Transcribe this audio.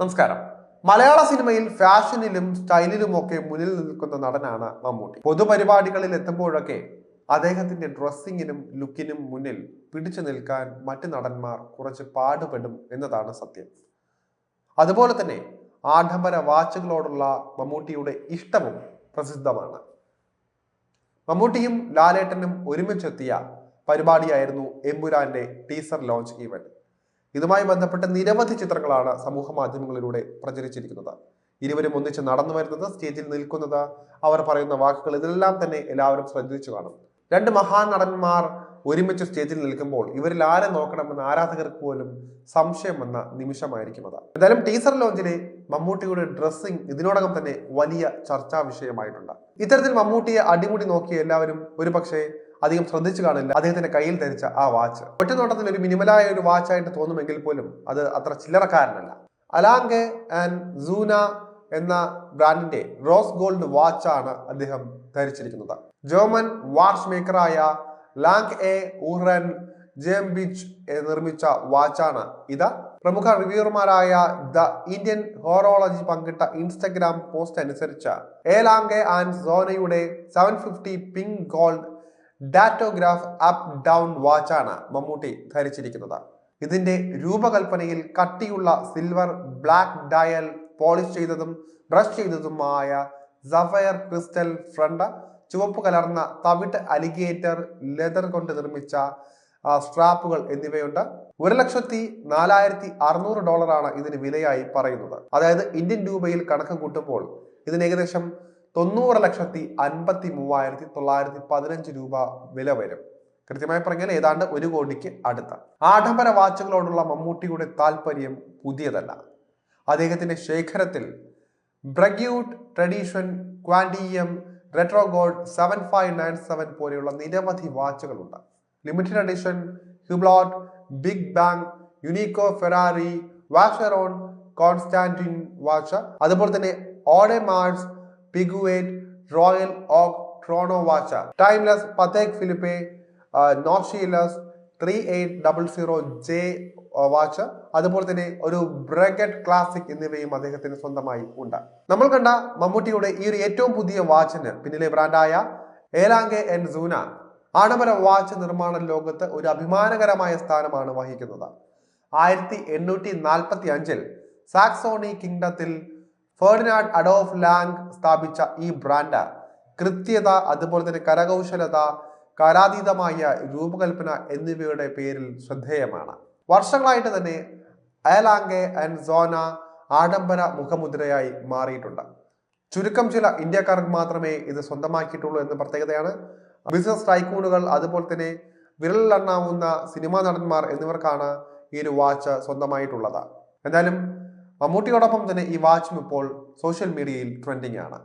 നമസ്കാരം. മലയാള സിനിമയിൽ ഫാഷനിലും സ്റ്റൈലിലും ഒക്കെ മുന്നിൽ നിൽക്കുന്ന നടനാണ് മമ്മൂട്ടി. പൊതുപരിപാടികളിൽ എത്തുമ്പോഴൊക്കെ അദ്ദേഹത്തിന്റെ ഡ്രസ്സിങ്ങിനും ലുക്കിനും മുന്നിൽ പിടിച്ചു നിൽക്കാൻ മറ്റ് നടന്മാർ കുറച്ച് പാടുപെടും എന്നതാണ് സത്യം. അതുപോലെ തന്നെ ആഡംബര വാച്ചുകളോടുള്ള മമ്മൂട്ടിയുടെ ഇഷ്ടവും പ്രസിദ്ധമാണ്. മമ്മൂട്ടിയും ലാലേട്ടനും ഒരുമിച്ചെത്തിയ പരിപാടിയായിരുന്നു എമ്പുരാന്റെ ടീസർ ലോഞ്ച് ഈവന്റ്. ഇതുമായി ബന്ധപ്പെട്ട നിരവധി ചിത്രങ്ങളാണ് സമൂഹ മാധ്യമങ്ങളിലൂടെ പ്രചരിച്ചിരിക്കുന്നത്. ഇരുവരും ഒന്നിച്ച് നടന്നു വരുന്നത് സ്റ്റേജിൽ നിൽക്കുന്നത് അവർ പറയുന്ന വാക്കുകൾ ഇതെല്ലാം തന്നെ എല്ലാവരും ശ്രദ്ധിച്ചു കാണും. രണ്ട് മഹാ നടന്മാർ ഒരുമിച്ച് സ്റ്റേജിൽ നിൽക്കുമ്പോൾ ഇവരിൽ ആരെ നോക്കണമെന്ന് ആരാധകർക്ക് പോലും സംശയം വന്ന നിമിഷമായിരിക്കും അത്. എന്തായാലും ടീസർ ലോഞ്ചിലെ മമ്മൂട്ടിയുടെ ഡ്രസ്സിംഗ് ഇതിനോടകം തന്നെ വലിയ ചർച്ചാ വിഷയമായിട്ടുണ്ട്. ഇത്തരത്തിൽ മമ്മൂട്ടിയെ അടിമുടി നോക്കിയ എല്ലാവരും ഒരുപക്ഷെ അധികം ശ്രദ്ധിച്ചു കാണില്ല. അദ്ദേഹത്തിന്റെ കയ്യിൽ ധരിച്ച ആ വാച്ച് ഒറ്റ നോട്ടത്തിൽ ഒരു മിനിമലായ ഒരു വാച്ചായിട്ട് തോന്നുമെങ്കിൽ പോലും അത് അത്ര ചില്ലറക്കാരനല്ല. അലാങ്കെ ആൻഡ് സൂന എന്ന ബ്രാൻഡിന്റെ റോസ് ഗോൾഡ് വാച്ചാണ് അദ്ദേഹം ധരിച്ചിരിക്കുന്നത്. ജർമ്മൻ വാച്ച് മേക്കറായ ലാങ് എ ഊറൻ ജേംബിച്ച് നിർമ്മിച്ച വാച്ചാണ് ഇത്. പ്രമുഖ റിവ്യൂർമാരായ ദ ഇന്ത്യൻ ഹോറോളജി പങ്കിട്ട ഇൻസ്റ്റഗ്രാം പോസ്റ്റ് അനുസരിച്ച് A Lange and സോനയുടെ seven fifty pink gold Datograph up down വാച്ചാണ് Mammootty ധരിച്ചിരിക്കുന്നത്. ഇതിന്റെ രൂപകൽപ്പനയിൽ കട്ടിയുള്ള സിൽവർ ബ്ലാക്ക് ഡയൽ പോളിഷ് ചെയ്തതും ബ്രഷ് ചെയ്തതുമായ സഫയർ ക്രിസ്റ്റൽ ഫ്രണ്ട് ചുവപ്പ് കലർന്ന തവിട്ട് അലിഗേറ്റർ ലെതർ കൊണ്ട് നിർമ്മിച്ച സ്ട്രാപ്പുകൾ എന്നിവയുണ്ട്. ഒരു ലക്ഷത്തി നാലായിരത്തി അറുന്നൂറ് ഡോളറാണ് ഇതിന് വിലയായി പറയുന്നത്. അതായത് ഇന്ത്യൻ രൂപയിൽ കണക്ക് കൂട്ടുമ്പോൾ ഇതിന് ഏകദേശം തൊണ്ണൂറ് ലക്ഷത്തി അൻപത്തി മൂവായിരത്തി തൊള്ളായിരത്തി പതിനഞ്ച് രൂപ വില വരും. കൃത്യമായി പറഞ്ഞാൽ ഏതാണ്ട് ഒരു കോടിക്ക് അടുത്ത. ആഡംബര വാച്ചുകളോടുള്ള മമ്മൂട്ടിയുടെ താല്പര്യം പുതിയതല്ല. അദ്ദേഹത്തിന്റെ ശേഖരത്തിൽ Breguet tradition quantième retrograde seven five nine seven പോലെയുള്ള നിരവധി വാച്ചുകളുണ്ട്. Limited edition Hublot big bang Unico Ferrari Vacheron Constantin watch അതുപോലെ തന്നെ Audemars Piguet royal oak chrono watch timeless Patek Philippe Nautilus three eight double zero J watch അതുപോലെ തന്നെ ഒരു ബ്രഗറ്റ് classic എന്നിവയും അദ്ദേഹത്തിന് സ്വന്തമായി ഉണ്ട്. നമ്മൾ കണ്ട മമ്മൂട്ടിയുടെ ഈ ഒരു ഏറ്റവും പുതിയ വാച്ചിന് പിന്നിലെ ബ്രാൻഡായ ഏലാങ്കെ എൻ സൂന ആഡംബര വാച്ച് നിർമ്മാണ ലോകത്ത് ഒരു അഭിമാനകരമായ സ്ഥാനമാണ് വഹിക്കുന്നത്. ആയിരത്തി എണ്ണൂറ്റി നാൽപ്പത്തി അഞ്ചിൽ സാക്സോണി കിങ്ഡത്തിൽ ഫെർഡിനാഡ് അഡോഫ് ലാങ് സ്ഥാപിച്ച ഈ ബ്രാൻഡ് കൃത്യത അതുപോലെ തന്നെ കരകൗശലത കാലാതീതമായ രൂപകൽപ്പന എന്നിവയുടെ പേരിൽ ശ്രദ്ധേയമാണ്. വർഷങ്ങളായിട്ട് തന്നെ അയലാങ്കെ ആൻഡ് സോന ആഡംബര മുഖമുദ്രയായി മാറിയിട്ടുണ്ട്. ചുരുക്കം ചില ഇന്ത്യക്കാർക്ക് മാത്രമേ ഇത് സ്വന്തമാക്കിയിട്ടുള്ളൂ എന്ന പ്രത്യേകതയാണ്. ബിസിനസ് ടൈക്കൂണുകൾ അതുപോലെ തന്നെ വിരലിലെണ്ണാവുന്ന സിനിമാ നടന്മാർ എന്നിവർക്കാണ് ഈ ഒരു വാച്ച് സ്വന്തമായിട്ടുള്ളത്. എന്തായാലും മമ്മൂട്ടിയോടൊപ്പം തന്നെ ഈ വാച്ചും ഇപ്പോൾ സോഷ്യൽ മീഡിയയിൽ ട്രെൻഡിങ് ആണ്.